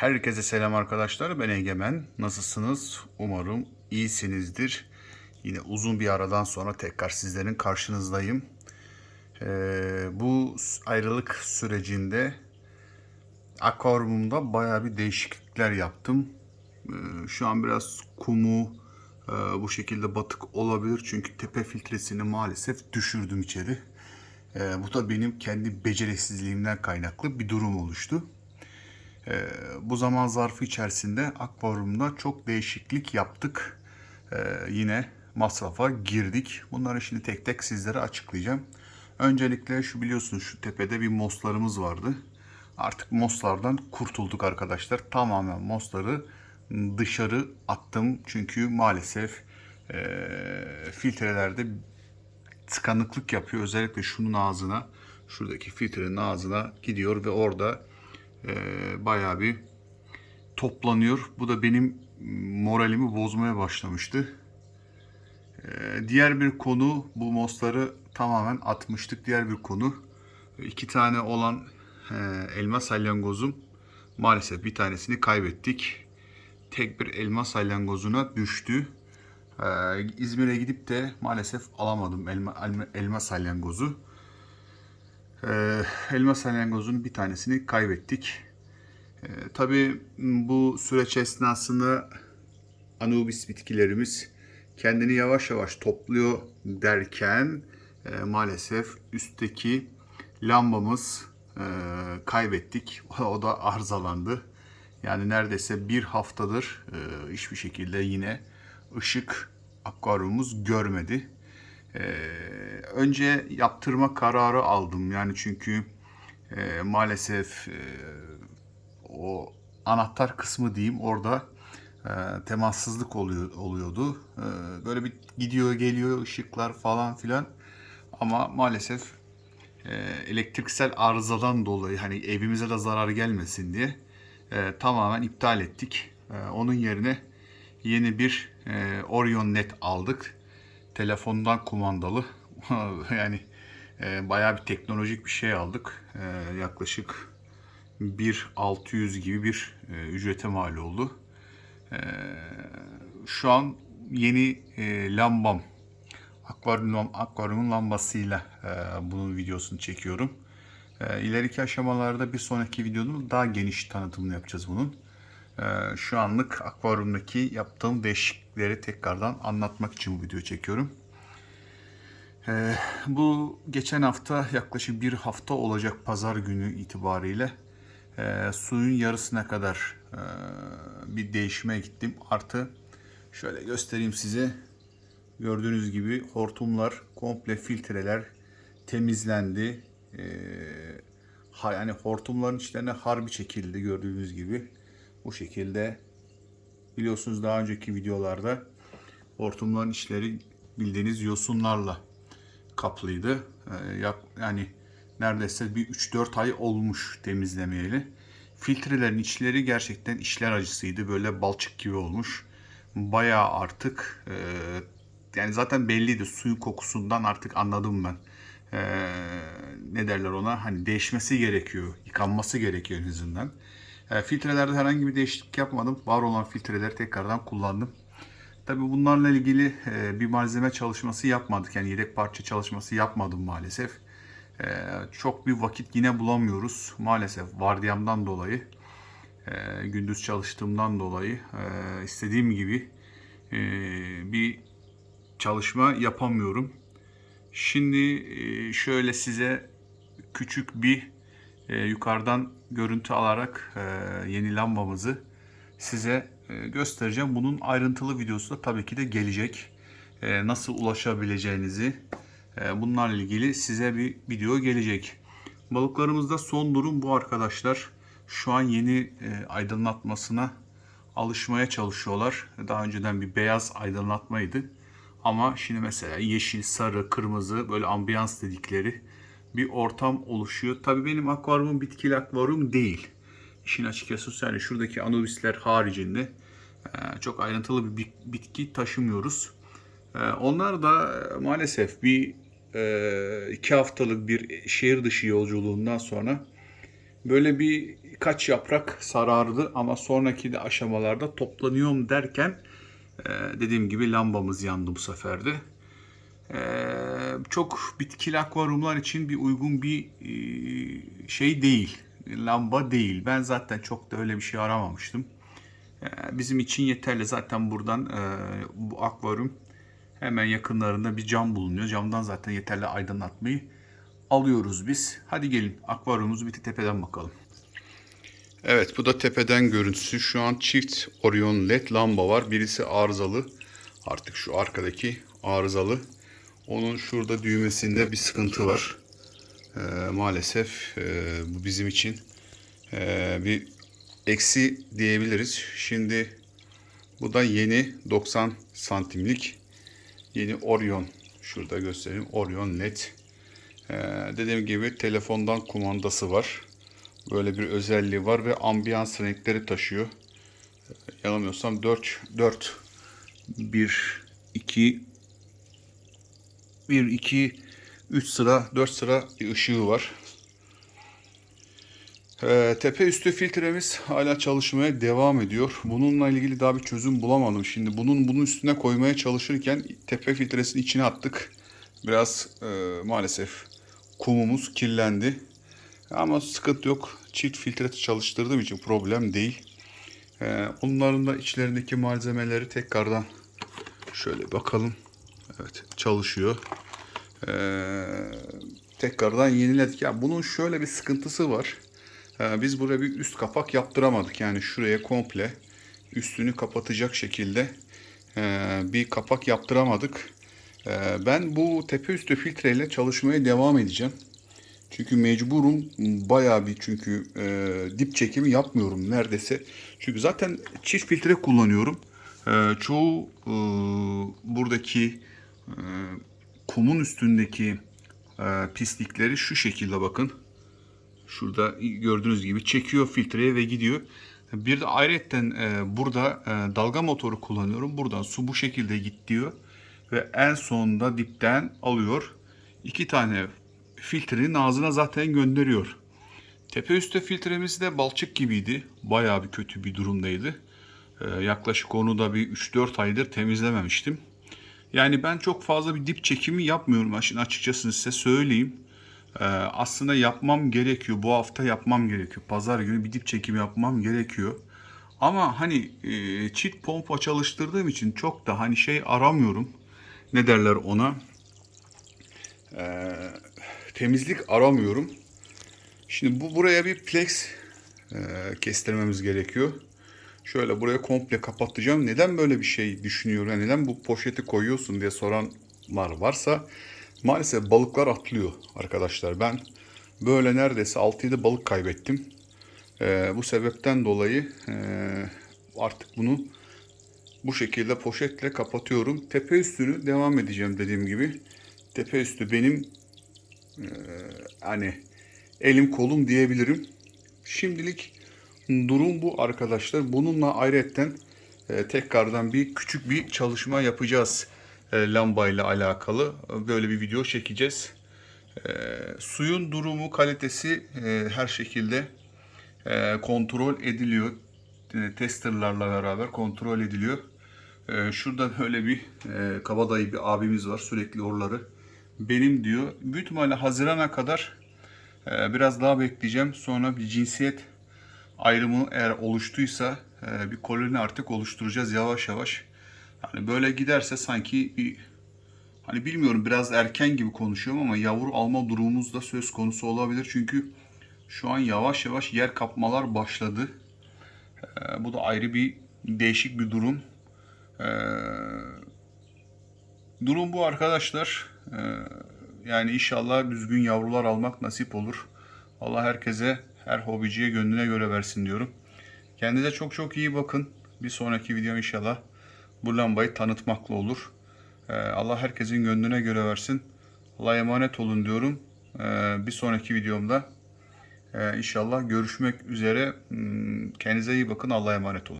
Herkese selam arkadaşlar. Ben Egemen. Nasılsınız? Umarım iyisinizdir. Yine uzun bir aradan sonra tekrar sizlerin karşınızdayım. Ee, bu ayrılık sürecinde akvaryumumda bayağı bir değişiklikler yaptım. Ee, şu an biraz kumu e, bu şekilde batık olabilir. Çünkü tepe filtresini maalesef düşürdüm içeri. Ee, bu da benim kendi beceriksizliğimden kaynaklı bir durum oluştu. Ee, bu zaman zarfı içerisinde akvaryumda çok değişiklik yaptık. Ee, yine masrafa girdik. Bunları şimdi tek tek sizlere açıklayacağım. Öncelikle şu biliyorsunuz şu tepede bir moslarımız vardı. Artık moslardan kurtulduk arkadaşlar. Tamamen mosları dışarı attım. Çünkü maalesef e, filtrelerde tıkanıklık yapıyor. Özellikle şunun ağzına, şuradaki filtrenin ağzına gidiyor ve orada e, bayağı bir toplanıyor. Bu da benim moralimi bozmaya başlamıştı. E, diğer bir konu bu mosları tamamen atmıştık. Diğer bir konu iki tane olan e, elma salyangozum maalesef bir tanesini kaybettik. Tek bir elma salyangozuna düştü. Ee, İzmir'e gidip de maalesef alamadım elma, elma, elma salyangozu. Ee, elma salyangozun bir tanesini kaybettik. Ee, tabii bu süreç esnasında Anubis bitkilerimiz kendini yavaş yavaş topluyor derken e, maalesef üstteki lambamız e, kaybettik. O da arızalandı. Yani neredeyse bir haftadır e, hiçbir şekilde yine ışık akvaryumumuz görmedi. Ee, önce yaptırma kararı aldım. Yani çünkü e, maalesef e, o anahtar kısmı diyeyim orada e, temassızlık oluyor oluyordu. E, böyle bir gidiyor geliyor ışıklar falan filan. Ama maalesef e, elektriksel arızadan dolayı hani evimize de zarar gelmesin diye e, tamamen iptal ettik. E, onun yerine yeni bir e, Orion Net aldık. Telefondan kumandalı. yani e, bayağı bir teknolojik bir şey aldık. E, yaklaşık 1.600 gibi bir e, ücrete mal oldu. E, şu an yeni e, lambam akvaryum akvaryumun lambasıyla e, bunun videosunu çekiyorum. E, ileriki aşamalarda bir sonraki videonun daha geniş tanıtımını yapacağız bunun. Ee, şu anlık akvaryumdaki yaptığım değişiklikleri tekrardan anlatmak için bu videoyu çekiyorum. Ee, bu geçen hafta yaklaşık bir hafta olacak pazar günü itibariyle e, suyun yarısına kadar e, bir değişime gittim. Artı şöyle göstereyim size. Gördüğünüz gibi hortumlar, komple filtreler temizlendi. Ee, yani hortumların içlerine harbi çekildi gördüğünüz gibi. Bu şekilde biliyorsunuz daha önceki videolarda hortumların içleri bildiğiniz yosunlarla kaplıydı. Ee, yani neredeyse bir 3-4 ay olmuş temizlemeyeli. Filtrelerin içleri gerçekten işler acısıydı. Böyle balçık gibi olmuş. Bayağı artık e, yani zaten belliydi suyun kokusundan artık anladım ben. E, ne derler ona hani değişmesi gerekiyor. Yıkanması gerekiyor en azından. E, filtrelerde herhangi bir değişiklik yapmadım. Var olan filtreleri tekrardan kullandım. Tabi bunlarla ilgili e, bir malzeme çalışması yapmadık. Yani yedek parça çalışması yapmadım maalesef. E, çok bir vakit yine bulamıyoruz. Maalesef vardiyamdan dolayı, gündüz çalıştığımdan dolayı istediğim gibi bir çalışma yapamıyorum. Şimdi şöyle size küçük bir e, yukarıdan görüntü alarak e, yeni lambamızı size e, göstereceğim. Bunun ayrıntılı videosu da tabii ki de gelecek. E, nasıl ulaşabileceğinizi e, bunlarla ilgili size bir video gelecek. Balıklarımızda son durum bu arkadaşlar. Şu an yeni e, aydınlatmasına alışmaya çalışıyorlar. Daha önceden bir beyaz aydınlatmaydı. Ama şimdi mesela yeşil, sarı, kırmızı böyle ambiyans dedikleri bir ortam oluşuyor. Tabii benim akvaryumum bitkili akvaryum değil. İşin açıkçası yani şuradaki anubisler haricinde e, çok ayrıntılı bir bitki taşımıyoruz. E, onlar da maalesef bir e, iki haftalık bir şehir dışı yolculuğundan sonra Böyle bir kaç yaprak sarardı ama sonraki de aşamalarda toplanıyorum derken dediğim gibi lambamız yandı bu sefer de. E, çok bitkili akvaryumlar için bir uygun bir e, şey değil. Lamba değil. Ben zaten çok da öyle bir şey aramamıştım. E, bizim için yeterli. Zaten buradan e, bu akvaryum hemen yakınlarında bir cam bulunuyor. Camdan zaten yeterli aydınlatmayı alıyoruz biz. Hadi gelin akvaryumumuzu bir tepeden bakalım. Evet bu da tepeden görüntüsü. Şu an çift Orion led lamba var. Birisi arızalı. Artık şu arkadaki arızalı. Onun şurada düğmesinde bir sıkıntı var. Ee, maalesef e, bu bizim için e, bir eksi diyebiliriz. Şimdi bu da yeni 90 santimlik yeni Orion. Şurada göstereyim. Orion led. Ee, dediğim gibi telefondan kumandası var. Böyle bir özelliği var ve ambiyans renkleri taşıyor. Ee, Yanılmıyorsam 4 4 1 2 1 2 3 sıra 4 sıra bir ışığı var. Ee, tepe üstü filtremiz hala çalışmaya devam ediyor. Bununla ilgili daha bir çözüm bulamadım. Şimdi bunun bunun üstüne koymaya çalışırken tepe filtresini içine attık. Biraz e, maalesef kumumuz kirlendi. Ama sıkıntı yok. Çift filtre çalıştırdığım için problem değil. Ee, onların da içlerindeki malzemeleri tekrardan şöyle bakalım. Evet çalışıyor. Ee, tekrardan yeniledik. Ya bunun şöyle bir sıkıntısı var. Ee, biz buraya bir üst kapak yaptıramadık. Yani şuraya komple üstünü kapatacak şekilde e, bir kapak yaptıramadık. Ee, ben bu tepe üstü filtreyle çalışmaya devam edeceğim. Çünkü mecburum bayağı bir çünkü e, dip çekimi yapmıyorum neredeyse. Çünkü zaten çift filtre kullanıyorum. E, çoğu e, buradaki e, kumun üstündeki e, pislikleri şu şekilde bakın. Şurada gördüğünüz gibi çekiyor filtreye ve gidiyor. Bir de ayrıyetten e, burada e, dalga motoru kullanıyorum. Buradan su bu şekilde git diyor. Ve en sonunda dipten alıyor. İki tane filtrenin ağzına zaten gönderiyor. Tepe üstü filtremiz de balçık gibiydi. Bayağı bir kötü bir durumdaydı. Yaklaşık onu da bir 3-4 aydır temizlememiştim. Yani ben çok fazla bir dip çekimi yapmıyorum. Açıkçası size söyleyeyim. Ee, aslında yapmam gerekiyor. Bu hafta yapmam gerekiyor. Pazar günü bir dip çekimi yapmam gerekiyor. Ama hani e, çift pompa çalıştırdığım için çok da hani şey aramıyorum. Ne derler ona? Ee, temizlik aramıyorum. Şimdi bu buraya bir plex e, kestirmemiz gerekiyor. Şöyle buraya komple kapatacağım. Neden böyle bir şey düşünüyorum? Yani neden bu poşeti koyuyorsun diye soranlar varsa maalesef balıklar atlıyor arkadaşlar. Ben böyle neredeyse 6-7 balık kaybettim. E, bu sebepten dolayı e, artık bunu bu şekilde poşetle kapatıyorum. Tepe üstünü devam edeceğim dediğim gibi. Tepe üstü benim e, hani elim kolum diyebilirim. Şimdilik durum bu arkadaşlar. Bununla ayrıyetten e, tekrardan bir küçük bir çalışma yapacağız e, lambayla alakalı. Böyle bir video çekeceğiz. E, suyun durumu, kalitesi her şekilde kontrol ediliyor. E, testerlarla beraber kontrol ediliyor. Şurada böyle bir e, kabadayı bir abimiz var. Sürekli oraları benim diyor. Büyük ihtimalle Haziran'a kadar biraz daha bekleyeceğim. Sonra bir cinsiyet ayrımı eğer oluştuysa e, bir koloni artık oluşturacağız yavaş yavaş. Yani böyle giderse sanki bir hani bilmiyorum biraz erken gibi konuşuyorum ama yavru alma durumumuz da söz konusu olabilir. Çünkü şu an yavaş yavaş yer kapmalar başladı. E, bu da ayrı bir değişik bir durum. E, durum bu arkadaşlar. Yani inşallah düzgün yavrular almak nasip olur. Allah herkese, her hobiciye gönlüne göre versin diyorum. Kendinize çok çok iyi bakın. Bir sonraki video inşallah bu lambayı tanıtmakla olur. Ee, Allah herkesin gönlüne göre versin. Allah'a emanet olun diyorum. Ee, bir sonraki videomda e, inşallah görüşmek üzere. Hmm, Kendinize iyi bakın. Allah'a emanet olun.